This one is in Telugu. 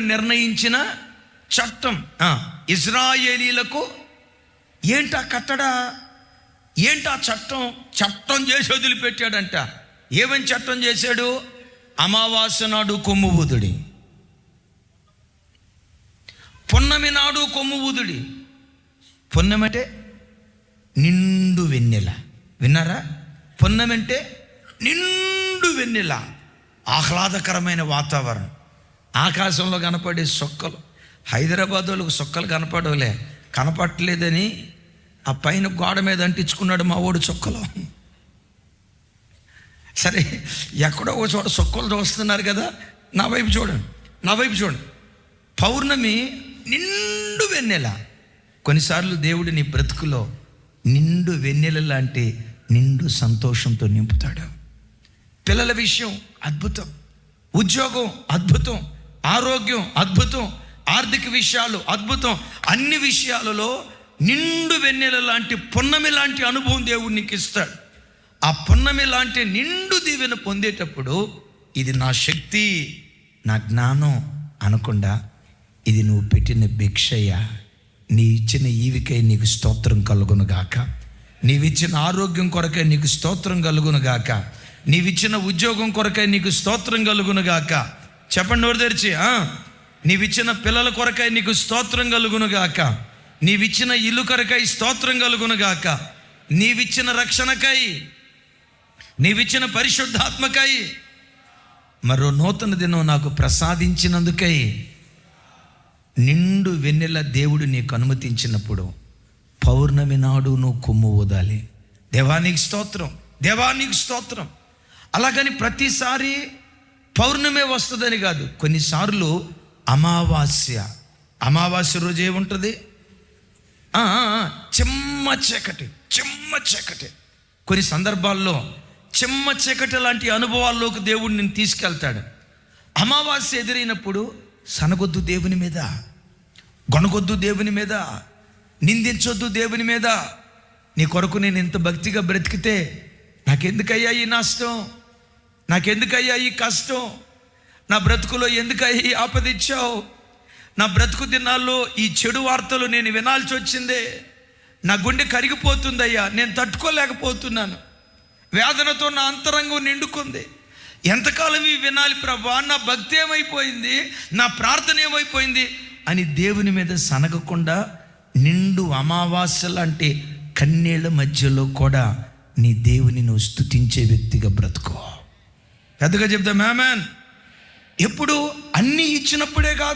నిర్ణయించిన చట్టం. ఇజ్రాయేలీలకు ఏంటా కట్టడా? ఏంటా చట్టం? చట్టం చేసి వదిలిపెట్టాడంట. ఏమని చట్టం చేశాడు? అమావాస్య నాడు కొమ్ము ఊదుడి. పున్నమి నాడు కొమ్ము ఊదుడి. పున్నమంటే నిండు వెన్నెల. విన్నారా? పున్నమంటే నిండు వెన్నెల. ఆహ్లాదకరమైన వాతావరణం. ఆకాశంలో కనపడే సొక్కలు. హైదరాబాద్ వాళ్ళకు సొక్కలు కనపడవులే. కనపట్టలేదని ఆ పైన గోడ మీద అంటించుకున్నాడు మా ఓడి చొక్కలు సరే ఎక్కడో ఒక చోట సొక్కలు చూస్తున్నారు కదా నా వైపు చూడండి నా వైపు చూడండి. పౌర్ణమి నిండు వెన్నెల. కొన్నిసార్లు దేవుడు నీ బ్రతుకులో నిండు వెన్నెల లాంటి నిండు సంతోషంతో నింపుతాడు. పిల్లల విషయం అద్భుతం. ఉద్యోగం అద్భుతం. ఆరోగ్యం అద్భుతం ఆర్థిక విషయాలు అద్భుతం అన్ని విషయాలలో నిండు వెన్నెల లాంటి పున్నమి లాంటి అనుభవం దేవుడు నీకు ఇస్తాడు. ఆ పున్నమి లాంటి నిండు దీవెన పొందేటప్పుడు ఇది నా శక్తి నా జ్ఞానం అనకుండా ఇది నువ్వు పెట్టిన భిక్షయ్య. నీ ఇచ్చిన ఈవికై నీకు స్తోత్రం కలుగును గాక. నీవిచ్చిన ఆరోగ్యం కొరకై నీకు స్తోత్రం కలుగును గాక. నీవిచ్చిన ఉద్యోగం కొరకై నీకు స్తోత్రం కలుగును గాక. చెప్పండి నోరు తెరిచి ఆ? నీవిచ్చిన పిల్లల కొరకై నీకు స్తోత్రం కలుగును గాక. నీవిచ్చిన ఇల్లు కొరకై స్తోత్రం కలుగును గాక. నీవిచ్చిన రక్షణకై నీవిచ్చిన పరిశుద్ధాత్మకై మరో నూతన దినం నాకు ప్రసాదించినందుకై నిండు వెన్నెల దేవుడు నీకు అనుమతించినప్పుడు పౌర్ణమి నాడు నువ్వు కొమ్ము ఊదాలి. దేవానికి స్తోత్రం దేవానికి స్తోత్రం. అలాగని ప్రతిసారి పౌర్ణమే వస్తుందని కాదు. కొన్నిసార్లు అమావాస్య. అమావాస్య రోజు ఏముంటుంది? చిమ్మ చీకటి చిమ్మ చీకటి. కొన్ని సందర్భాల్లో చిమ్మ చీకటి లాంటి అనుభవాల్లోకి దేవుడు నేను తీసుకెళ్తాడు. అమావాస్య ఎదురైనప్పుడు సనగొద్దు దేవుని మీద గొనగొద్దు దేవుని మీద నిందించొద్దు దేవుని మీద నీ కొరకు నేను ఇంత భక్తిగా బ్రతికితే నాకెందుకయ్యా ఈ నాశనం? నాకెందుకయ్యా ఈ కష్టం? నా బ్రతుకులో ఎందుకయ్యా ఈ ఆపదిచ్చావు నా బ్రతుకు దినాల్లో ఈ చెడు వార్తలు నేను వినాల్సి వచ్చిందే. నా గుండె కరిగిపోతుందయ్యా. నేను తట్టుకోలేకపోతున్నాను. వేదనతో నా అంతరంగం నిండుకుంది. ఎంతకాలం ఇవి వినాలి ప్రభా? నా భక్తి ఏమైపోయింది? నా ప్రార్థన ఏమైపోయింది? అని దేవుని మీద సనగకుండా నిండు అమావాస్య లాంటి కన్నీళ్ళ మధ్యలో కూడా నీ దేవుని నువ్వు స్తుతించే వ్యక్తిగా బ్రతుకో. పెద్దగా చెప్తా మ్యామెన్ ఎప్పుడు అన్నీ ఇచ్చినప్పుడే కాదు